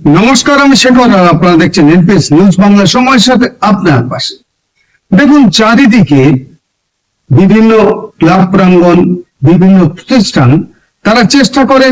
নমস্কার, আমি শেখর আর আপনারা দেখছেন এনপিএস নিউজ বাংলা। সময়ের সাথে আপনার পাশে। দেখুন, চারিদিকে বিভিন্ন ক্লাব প্রাঙ্গণ, বিভিন্ন প্রতিষ্ঠান, তারা চেষ্টা করে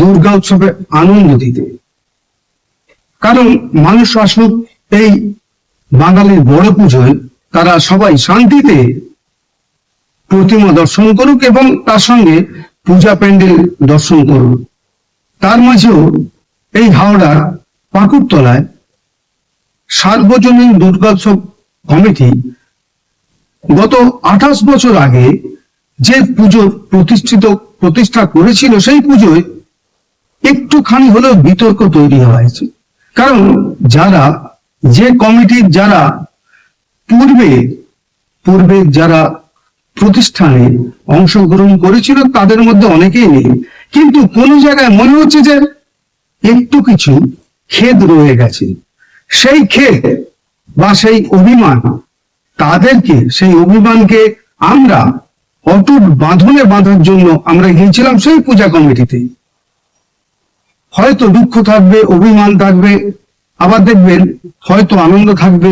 দুর্গা উৎসবে আনন্দ দিতে। কারণ মানুষ আসুক, এই বাঙালির বড় পুজোয় তারা সবাই শান্তিতে প্রতিমা দর্শন করুক এবং তার সঙ্গে পূজা প্যান্ডেল দর্শন করুক। তার মাঝেও এই হাওড়ার পাকুড়তলায় সার্বজনীন দুর্গোৎসব কমিটি গত আঠাশ বছর আগে যে পুজো প্রতিষ্ঠিত, প্রতিষ্ঠা করেছিল সেই পুজোয় একটুখানি হলেও বিতর্ক তৈরি হয়েছে। কারণ যারা, যে কমিটির যারা পূর্বে পূর্বে যারা প্রতিষ্ঠানে অংশগ্রহণ করেছিল তাদের মধ্যে অনেকেই নেই। কিন্তু কোন জায়গায় মনে হচ্ছে যে একটু কিছু খেদ রয়ে গেছে। সেই খেদ বা সেই অভিমান, তাদেরকে, সেই অভিমানকে আমরা অটুট বাঁধনে বাঁধার জন্য আমরা গিয়েছিলাম সেই পূজা কমিটিতে। হয়তো দুঃখ থাকবে, অভিমান থাকবে, আবার দেখবেন হয়তো আনন্দ থাকবে,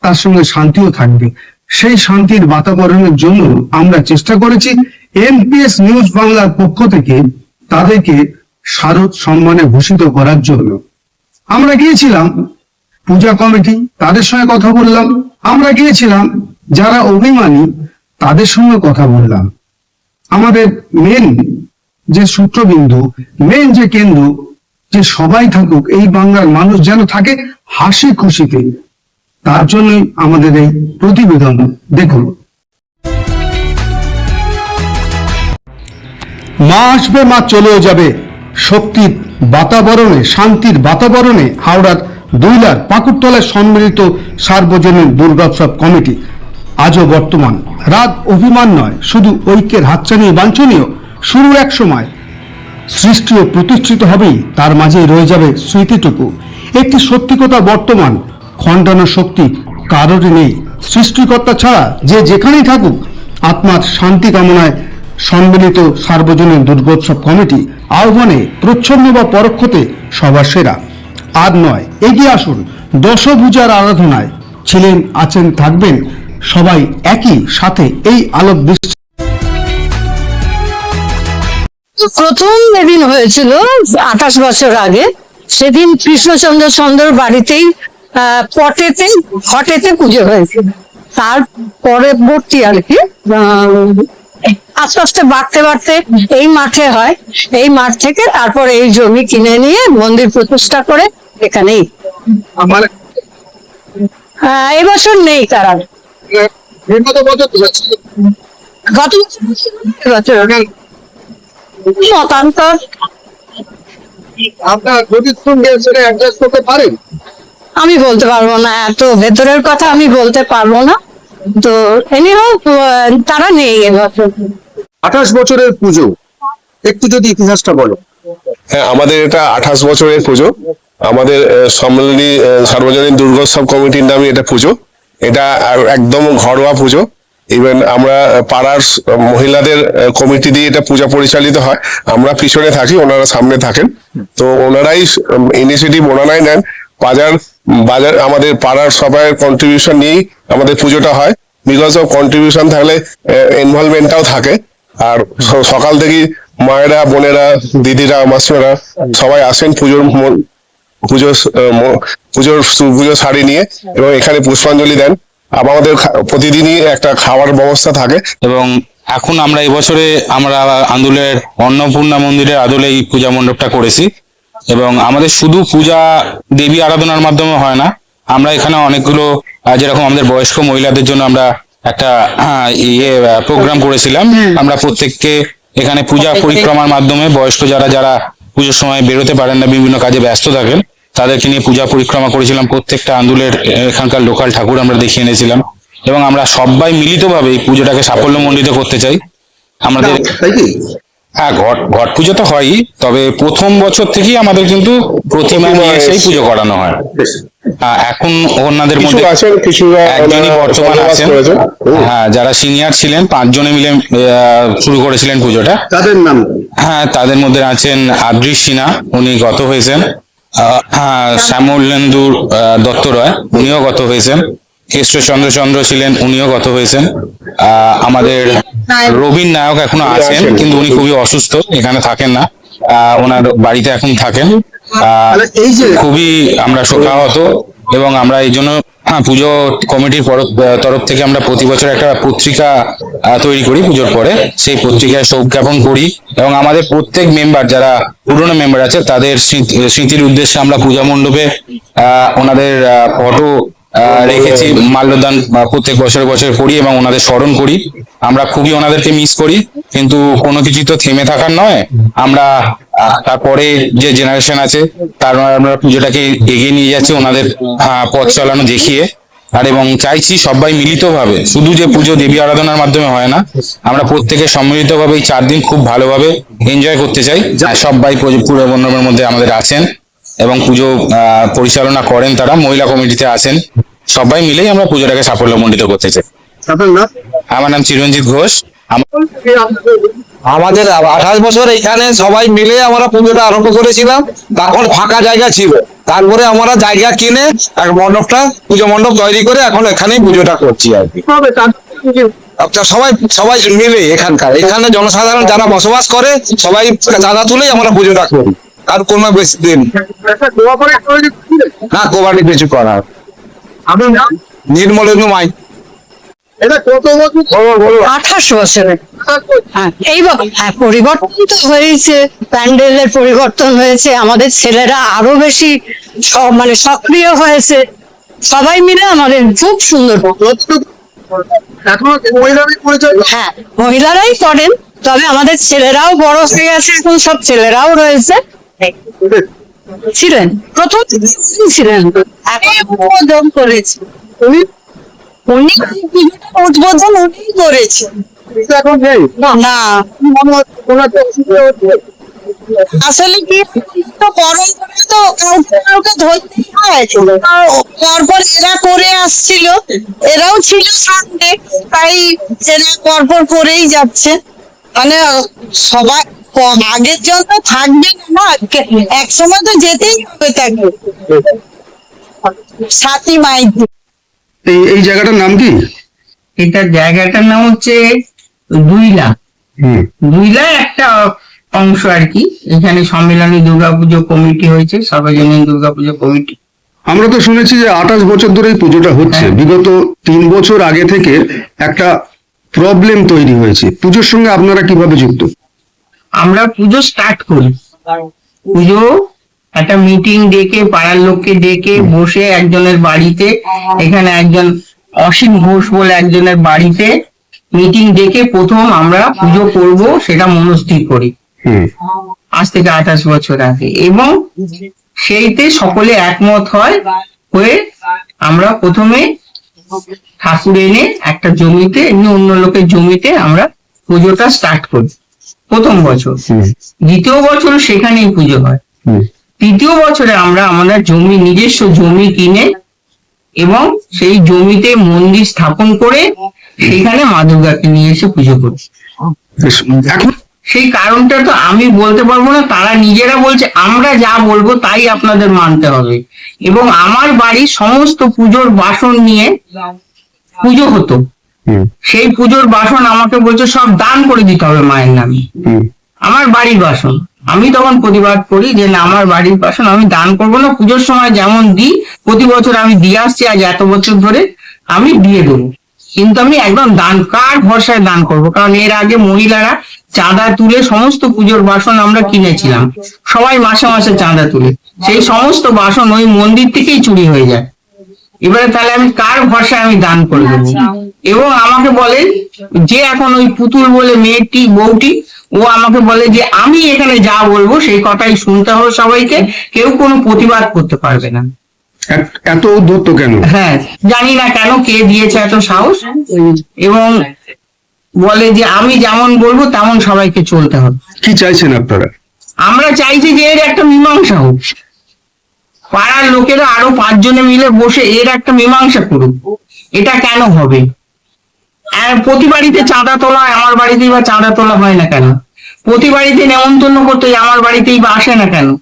তার সঙ্গে শান্তিও থাকবে। সেই শান্তির বাতাবরণের জন্য আমরা চেষ্টা করেছি। এমপিএস নিউজ বাংলার পক্ষ থেকে তাদেরকে শারদ সম্মানে ভূষিত করার জন্য। আমরা গিয়েছিলাম পূজা কমিটি, তাদের সঙ্গে কথা বললাম। আমরা গিয়েছিলাম, যারা অভিমানী, তাদের সঙ্গে কথা বললাম। আমাদের মেন যে সূত্রবিন্দু মেন যে কেন্দ্র, যে সবাই থাকুক, এই বাংলার মানুষ যেন থাকে হাসি খুশিতে, তার জন্যই আমাদের এই প্রতিবেদন। দেখুন। মা আসবে, মা চলেও যাবে। শক্তির বাতাবরণে, শান্তির বাতাবরণে হাওড়ার দুইলার পাকুড়তলায় সম্মিলিত সার্বজনীন দুর্গোৎসব কমিটি আজও বর্তমান। রাগ অভিমান নয়, শুধু ঐক্যের হাতছানি বাঞ্ছনীয় শুরু এক সময় সৃষ্টি ও প্রতিষ্ঠিত হবেই, তার মাঝেই রয়ে যাবে স্মৃতিটুকু। একটি সত্যি কথা বর্তমান, খণ্ডানো শক্তি কারোরই নেই। সৃষ্টিকর্তা ছাড়া যে যেখানেই থাকুক, আত্মার শান্তি কামনায় সম্মিলিত সার্বজনীন দুর্গোৎসব কমিটি আহ্বানে প্রচ্ছন্ন বা পরোক্ষতে সবার সেরা। আর নয়, এগিয়ে আসুন। দশভূজার আরাধনায় ছিলেন, আছেন, থাকবেন সবাই একই সাথে এই আলোক দৃষ্টি প্রথম যেদিন হয়েছিল, আঠাশ বছর আগে, সেদিন কৃষ্ণচন্দ্র চন্দ্র বাড়িতেই পটেতে ঘটেতে পুজো হয়েছিল। তার পরবর্তী আর কি আস্তে আস্তে বাড়তে বাড়তে এই মাঠে হয়। এই মাঠ থেকে তারপর এই জমি কিনে নিয়ে মন্দির প্রতিষ্ঠা করে এখানেই। আমার আহ, এবছর নেই তারা। গত বছর। মতান্তর। আপনার গতির সঙ্গে সেটা অ্যাডজাস্ট করতে পারেন? আমি বলতে পারব না এত ভেতরের কথা আমি বলতে পারব না। তো এনি হোক তারা নেই এবছর আঠাশ বছরের পুজো। একটু যদি ইতিহাসটা বলো। হ্যাঁ আমাদের এটা আঠাশ বছরের পুজো। আমাদের সম্মেলনী সার্বজনীন দুর্গোৎসব কমিটির নামে এটা পুজো। এটা একদম ঘরোয়া পুজো। ইভেন আমরা পাড়ার মহিলাদের কমিটি দিয়ে এটা পূজা পরিচালিত হয়। আমরা পিছনে থাকি, ওনারা সামনে থাকেন। তো ওনারাই ইনিশিয়েটিভ ওনারাই নেন। বাজার বাজার, আমাদের পাড়ার সবাই কন্ট্রিবিউশন নিয়েই আমাদের পুজোটা হয়। বিকজ অফ কন্ট্রিবিউশন থাকলে ইনভলভমেন্টটাও থাকে। আর সকাল থেকেই মায়েরা, বোনেরা, দিদিরা, মাসিমারা সবাই আসেন পুজোর পুজোর পুজোর পুজোর শাড়ি নিয়ে এবং এখানে পুষ্পাঞ্জলি দেন। আবার আমাদের প্রতিদিনই একটা খাওয়ার ব্যবস্থা থাকে। এবং এখন আমরা এবছরে আমরা আন্দুলের অন্নপূর্ণা মন্দিরের আদলে এই পূজা মণ্ডপটা করেছি। এবং আমাদের শুধু পূজা দেবী আরাধনার মাধ্যমে হয় না, আমরা এখানে অনেকগুলো যেরকম আমাদের বয়স্ক মহিলাদের জন্য আমরা একটা আহ, ইয়ে প্রোগ্রাম করেছিলাম। আমরা প্রত্যেককে এখানে পূজা পরিক্রমার মাধ্যমে বয়স্ক যারা যারা পুজোর সময় বেরোতে পারেন না বিভিন্ন কাজে ব্যস্ত থাকেন তাদেরকে নিয়ে পূজা পরিক্রমা করেছিলাম। প্রত্যেকটা আন্দুলের এখানকার লোকাল ঠাকুর আমরা দেখিয়ে এনেছিলাম। এবং আমরা সবাই মিলিতভাবে এই পুজোটাকে সাফল্যমণ্ডিত করতে চাই। আমাদের হ্যাঁ ঘট ঘট পুজো তো হয়ই তবে প্রথম বছর থেকেই আমাদের কিন্তু প্রতিমা নিয়ে এসেই পুজো করানো হয়। এখন ওনাদের মধ্যে আছেন কিছু একজনই বর্তমান আছেন। হ্যাঁ যারা সিনিয়র ছিলেন পাঁচজনে মিলে আহ, শুরু করেছিলেন পুজোটা। তাদের নাম? হ্যাঁ তাদের মধ্যে আছেন আদ্রিস সিনহা উনি গত হয়েছেন। আহ, হ্যাঁ, শ্যামলেন্দু আহ, দত্ত রয় উনিও গত হয়েছেন। কেষ্টচন্দ্র চন্দ্র ছিলেন উনিও গত হয়েছেন। আহ, আমাদের রবীন নায়ক। এখনও আছেন। কিন্তু উনি খুবই অসুস্থ এখানে থাকেন না। ওনার বাড়িতে এখন থাকেন। আহ, এই যে খুবই আমরা শোকাহত এবং আমরা এই জন্য হ্যাঁ, পুজো কমিটির তরফ থেকে আমরা প্রতি বছর একটা পত্রিকা তৈরি করি পুজোর পরে। সেই পত্রিকায় শোক জ্ঞাপন করি এবং আমাদের প্রত্যেক মেম্বার যারা পুরনো মেম্বার আছে তাদের স্মৃতি- স্মৃতির উদ্দেশ্যে আমরা পূজা মণ্ডপে আহ, ওনাদের ফটো রেখেছি মাল্যদান প্রত্যেক বছর বছর করি এবং ওনাদের স্মরণ করি। আমরা খুবই ওনাদেরকে মিস করি কিন্তু কোনো কিছু তো থেমে থাকার নয়। আমরা তারপরে যে জেনারেশন আছে তার আমরা পুজোটাকে এগিয়ে নিয়ে যাচ্ছি ওনাদের পথ চালানো দেখিয়ে। আর এবং চাইছি সবাই মিলিতভাবে শুধু যে পুজো দেবী আরাধনার মাধ্যমে হয় না আমরা প্রত্যেকে সম্মিলিতভাবে এই চার দিন খুব ভালোভাবে এনজয় করতে চাই। সবাই পুরো মণ্ডপের মধ্যে আমাদের আছেন এবং পুজো আহ, পরিচালনা করেন তারা মহিলা কমিটিতে আছেন। সবাই মিলেই আমরা পুজোটাকে সাফল্যমণ্ডিত করতে চাই। আপনার নাম? আমার নাম চিরঞ্জিত ঘোষ। আমাদের আঠাশ বছর এখানে সবাই মিলে আমরা পুজোটা আরম্ভ করেছিলাম। তখন ফাঁকা জায়গা ছিল। তারপরে আমরা জায়গা কিনে এক মণ্ডপটা পুজো মণ্ডপ তৈরি করে এখন এখানেই পুজোটা করছি আর কি। সবাই সবাই মিলে এখানকার। এখানে জনসাধারণ যারা বসবাস করে সবাই চাঁদা তুলেই আমরা পুজোটা করি। আর কোনো বেশি দিন না কোবানি কিছু করার। আপনার নাম নির্মলেন্দু মাই। এটা কত বছর? আঠাশ বছরে। হ্যাঁ এইবার হ্যাঁ পরিবর্তন তো হয়েছে প্যান্ডেলের পরিবর্তন হয়েছে আমাদের ছেলেরা আরও বেশি মানে সক্রিয় হয়েছে। সবাই মিলে আমাদের খুব সুন্দর হ্যাঁ মহিলারাই করেন তবে আমাদের ছেলেরাও বড় হয়ে গেছে এখন সব ছেলেরাও রয়েছে। ছিলেন। প্রথম ছিলেন। উদ্বোধন করেছে। উনি? উনি উদ্বোধন উনি করেছেন না। আসলে কি তো পরম্পরা তো কাউকে কাউকে ধরতেই হয়। পরপর এরা করে আসছিল। এরাও ছিল সামনে। তাই এরা পরপর করেই যাচ্ছে। মানে সবাই আগের জন্য থাকবে না। এক সময় তো যেতেই হবে তাকে। সাথী মাইতি এই এই জায়গাটার নাম কি? এটা জায়গাটার নাম হচ্ছে দুইলা। দুইলা একটা অংশ আর কি। এখানে সম্মেলনী দুর্গাপুজো কমিটি হয়েছে সর্বজনীন দুর্গাপুজো কমিটি। আমরা তো শুনেছি যে আঠাশ বছর ধরে এই পুজোটা হচ্ছে। হ্যাঁ। বিগত তিন বছর আগে থেকে একটা প্রবলেম তৈরি হয়েছে। পুজোর সঙ্গে আপনারা কীভাবে যুক্ত? আমরা পুজো স্টার্ট করি। পুজো একটা মিটিং ডেকে পাড়ার লোককে ডেকে বসে একজনের বাড়িতে এখানে একজন অসীম ঘোষ বলে একজনের বাড়িতে মিটিং ডেকে প্রথম আমরা পুজো করব সেটা মনস্থির করি। আজ থেকে আঠাশ বছর আগে। এবং সেইতে সকলে একমত হয় হয়ে আমরা প্রথমে ঠাকুর এনে একটা জমিতে এমনি অন্য লোকের জমিতে আমরা পুজোটা স্টার্ট করি। প্রথম বছর। দ্বিতীয় বছর সেখানেই পুজো হয়। তৃতীয় বছরে আমরা আমাদের জমি নিজস্ব জমি কিনে এবং সেই জমিতে মন্দির স্থাপন করে সেখানে মা দুর্গাকে নিয়ে এসে পুজো করি। এখন? সেই কারণটা তো আমি বলতে পারব না তারা নিজেরা বলছে আমরা যা বলব তাই আপনাদের মানতে হবে। এবং আমার বাড়ির সমস্ত পুজোর বাসন নিয়ে পুজো হতো। সেই পুজোর বাসন আমাকে বলছে সব দান করে দিতে হবে মায়ের নামে। আমার বাড়ির বাসন। আমি তখন প্রতিবাদ করি যে না আমার বাড়ির বাসন আমি দান করব না। পুজোর সময় যেমন দিই প্রতি বছর আমি দিয়ে আসছি আজ এত বছর ধরে আমি দিয়ে দেবো। কিন্তু আমি একদম দান কার ভরসায় দান করব? কারণ এর আগে মহিলারা চাঁদা তুলে সমস্ত পুজোর বাসন আমরা কিনেছিলাম। সবাই মাসে মাসে চাঁদা তুলে। সেই সমস্ত বাসন ওই মন্দির থেকেই চুরি হয়ে যায়। এবারে তাহলে আমি কার ভরসায় আমি দান করে দেবো? এবং আমাকে বলেন যে এখন ওই পুতুল বলে মেয়েটি বউটি ও আমাকে বলে যে আমি এখানে যা বলব সেই কথাই শুনতে হবে সবাইকে। কেউ কোনো প্রতিবাদ করতে পারবে না। এত- উদ্ধত্ত কেন? হ্যাঁ জানি না কেন কে দিয়েছে এত সাহস। এবং বলে যে আমি যেমন বলব তেমন সবাইকে চলতে হবে। কি চাইছেন আপনারা? আমরা চাইছি যে এর একটা মীমাংসা হোক। পাড়ার লোকেরা আরও পাঁচজনে মিলে বসে এর একটা মীমাংসা করুক। এটা কেন হবে? প্রতি বাড়িতে চাঁদা তোলা আমার বাড়িতেই বা চাঁদা তোলা হয় না কেন? প্রতি বাড়িতে নেমন্তন্ন করতে আমার বাড়িতেই বা আসে না কেন?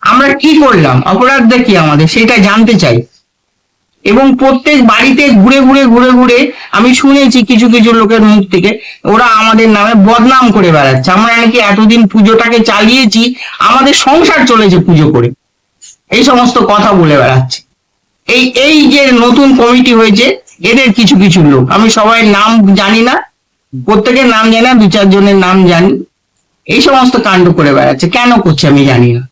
আমরা কি করলাম? অপরাধটা কি আমাদের? সেটা জানতে চাই। এবং প্রত্যেক বাড়িতে ঘুরে ঘুরে ঘুরে ঘুরে আমি শুনেছি কিছু কিছু লোকের মুখ থেকে, ওরা আমাদের নামে বদনাম করে বেড়াচ্ছে। আমরা নাকি এতদিন পুজোটাকে চালিয়েছি, আমাদের সংসার চলেছে পুজো করে। এই সমস্ত কথা বলে বেড়াচ্ছে। এই এই যে নতুন কমিটি হয়েছে, এদের কিছু কিছু লোক, আমি সবাই নাম জানি না প্রত্যেকের নাম জানি না দু চারজনের নাম জানি। এই সমস্ত কাণ্ড করে বেড়াচ্ছে। কেন করছে আমি জানি না।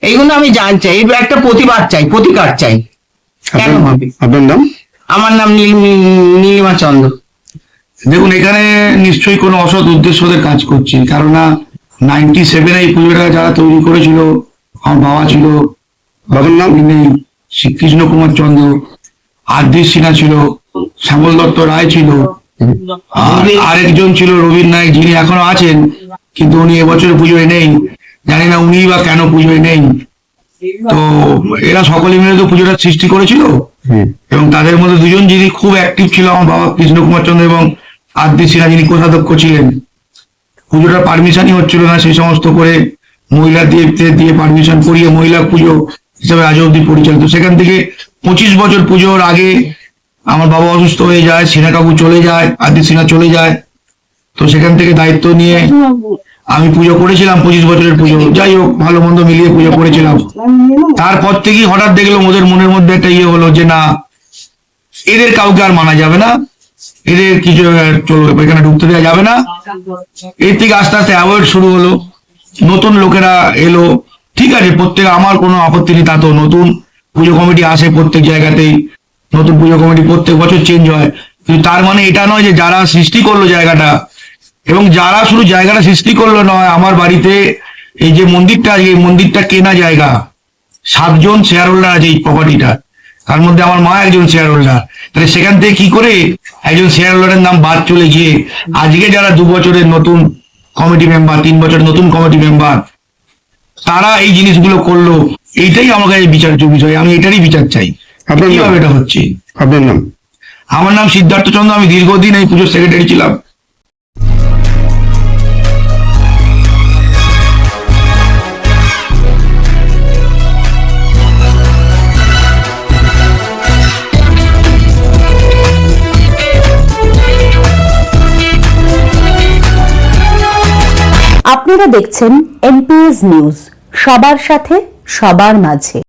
এইগুলো আমি জানতে চাই। একটা প্রতিবাদ চাই প্রতিকার চাই। কেন হবে? আপনার নাম? আমার নাম নীল- নীলিমা চন্দ্র। দেখুন এখানে নিশ্চয়ই কোনো অসৎ উদ্দেশ্যদের কাজ করছে। কেননা নাইনটি সেভেনে এই পুজোটা যারা তৈরি করেছিল আমার বাবা ছিল বাবার নাম তিনি শ্রীকৃষ্ণ কুমার চন্দ্র আদিশ সিনহা ছিল শ্যামল দত্ত রায় ছিল আরেকজন ছিল রবীন্দ্র নায়ক যিনি এখনও আছেন কিন্তু উনি এবছর পুজোয় নেই। জানি না উনি বা কেন পুজোয় নেই। তো এরা সকলে মিলে তো পুজোটা সৃষ্টি করেছিল। এবং তাদের মধ্যে দুজন যিনি খুব অ্যাক্টিভ ছিল আমার বাবা কৃষ্ণ কুমার চন্দ্র এবং আদি সিনহা যিনি কোষাধ্যক্ষ ছিলেন পুজোটা পারমিশনই হচ্ছিল না সেই সমস্ত করে মহিলা দিয়ে দিয়ে পারমিশন করিয়ে মহিলা পুজো হিসাবে আজ অব্দি পরিচালিত। সেখান থেকে পঁচিশ বছর পুজোর আগে আমার বাবা অসুস্থ হয়ে যায় সিনহা কাকু চলে যায়, আদি সিনহা চলে যায়। তো সেখান থেকে দায়িত্ব নিয়ে আমি পুজো করেছিলাম, পঁচিশ বছরের পুজো। যাই হোক, ভালো মন্দ মিলিয়ে পুজো করেছিলাম। তারপর থেকেই হঠাৎ দেখলাম ওদের মনের মধ্যে একটা ইয়ে হলো যে, না, এদের কাউকে আর মানা যাবে না। এদের কিছু চলবে এখানে ঢুকতে দেওয়া যাবে না। এর থেকে আস্তে আস্তে অ্যাভয়েড শুরু হলো। নতুন লোকেরা এলো। ঠিক আছে, প্রত্যেক, আমার কোনো আপত্তি নেই, তা তো নতুন। পুজো কমিটি আসে প্রত্যেক জায়গাতেই। নতুন পুজো কমিটি প্রত্যেক বছর চেঞ্জ হয়। কিন্তু তার মানে এটা নয় যে যারা সৃষ্টি করল জায়গাটা, এবং যারা শুধু জায়গাটা সৃষ্টি করল নয়, আমার বাড়িতে এই যে মন্দিরটা আছে, এই মন্দিরটা কেনা জায়গা। সাতজন শেয়ার হোল্ডার আছে এই প্রপার্টিটা তার মধ্যে আমার মা একজন শেয়ার হোল্ডার তাহলে সেখান থেকে কি করে একজন শেয়ার হোল্ডারের নাম বাদ চলে গিয়ে আজকে যারা দু বছরের নতুন কমিটি মেম্বার তিন বছরের নতুন কমিটি মেম্বার তারা এই জিনিসগুলো করল। এইটাই আমার কাছে বিচার্য বিষয়। আমি এটারই বিচার চাই। আপনার নাম? এটা হচ্ছে? আপনার নাম? আমার নাম সিদ্ধার্থ চন্দ্র আমি দীর্ঘদিন এই পুজোর সেক্রেটারি ছিলাম। আপনারা দেখছেন এনপিএস নিউজ সবার সাথে সবার মাঝে।